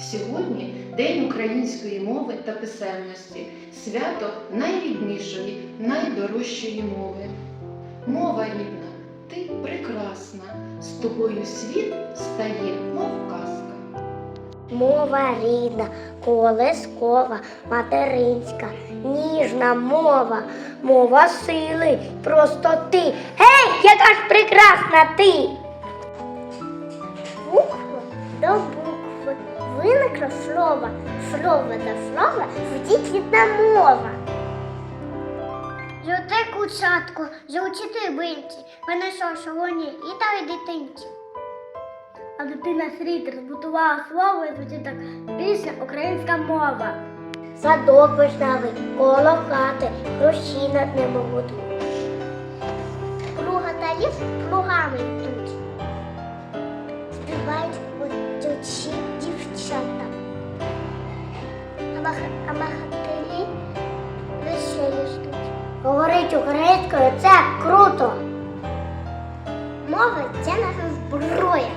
Сьогодні День української мови та писемності, свято найріднішої, найдорожчої мови. Мова рідна, ти прекрасна, з тобою світ стає, мов казка. Мова рідна, колескова, материнська, ніжна мова, мова сили, простоти. Гей, яка ж прекрасна ти! Слово, слово до слова, вдітна мова. Жовте кучатко, жовчити бинці, винайшов шалоні і та дитинці. А дитина світ розбудувала слово і звучить так пісня українська мова. Садок вишневий, коло хати, хрущі над ними будуть. Плуга та ліс плугами йдуть. Співають махателі веселі ждуть. Говорить українською це круто. Мова це наша зброя.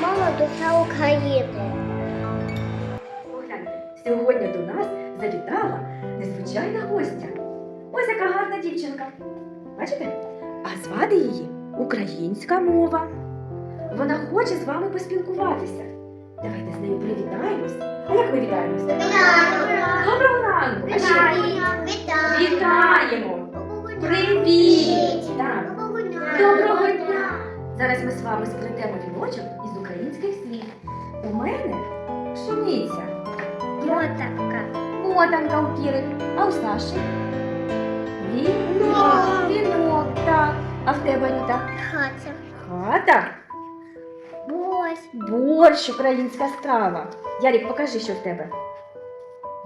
Мова душа України. Сьогодні до нас завітала незвичайна гостя. Ось яка гарна дівчинка. Бачите? А звати її українська мова. Вона хоче з вами поспілкуватися. Давайте з нею привітаємось. А як ми вітаємося? Доброго ранку! А ще вітаємо! Привіт! Так. Доброго дня! Зараз ми з вами сплетемо віночок із українських слів. У мене пшениця. Мотанка. Мотанка у Кіри, а у Саші? Вінок. Вінок, так. А в тебе Ріта? Хатя. Хата. Бось. Борщ, українська страва. Ярік, покажи, що в тебе.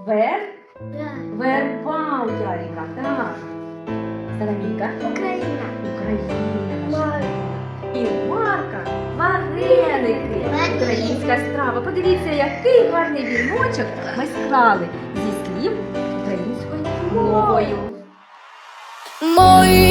Вер? Верба у Яріка, так. Соломійка. Україна. Україна. І Марка вареники. Українська страва. Подивіться, який гарний віночок ми склали зі слів українською мовою. Моя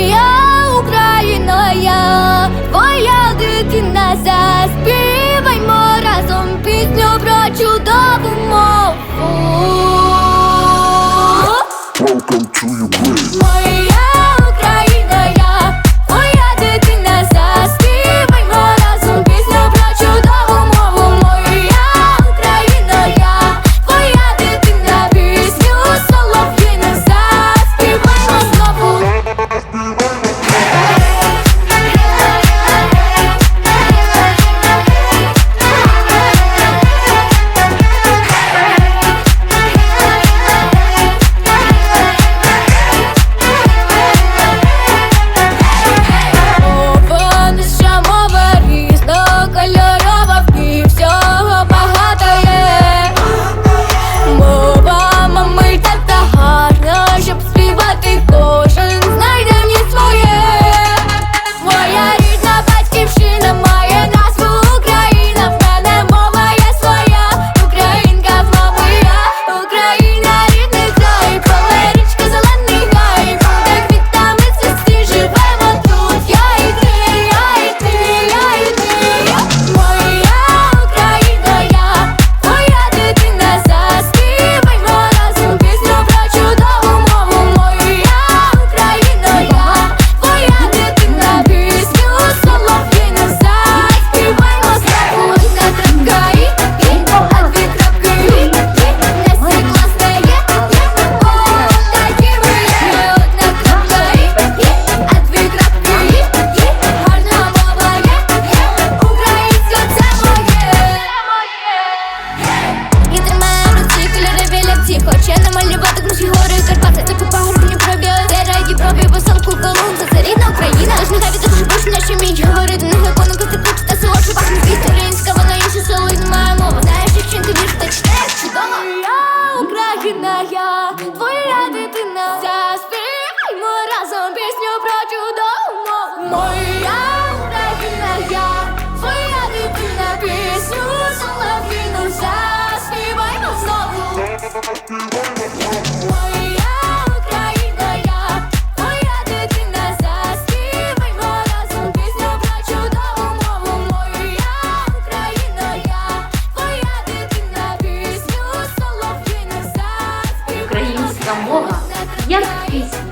Кубку Колумбу, це рідна Україна. Тож нехай від також більше наші мій Говорити не законом, коли ти та село, що пахне вітер вона інша село і немає мова. Знаєш, що чинки більше та читаєш чудово. Я Україна, я твоя дитина. Заспіваймо разом пісню про чудову мову. Моя Україна, я твоя дитина. Пісню солов'їну заспіваймо знову. Заспіваймо знову. перемога, як пісня.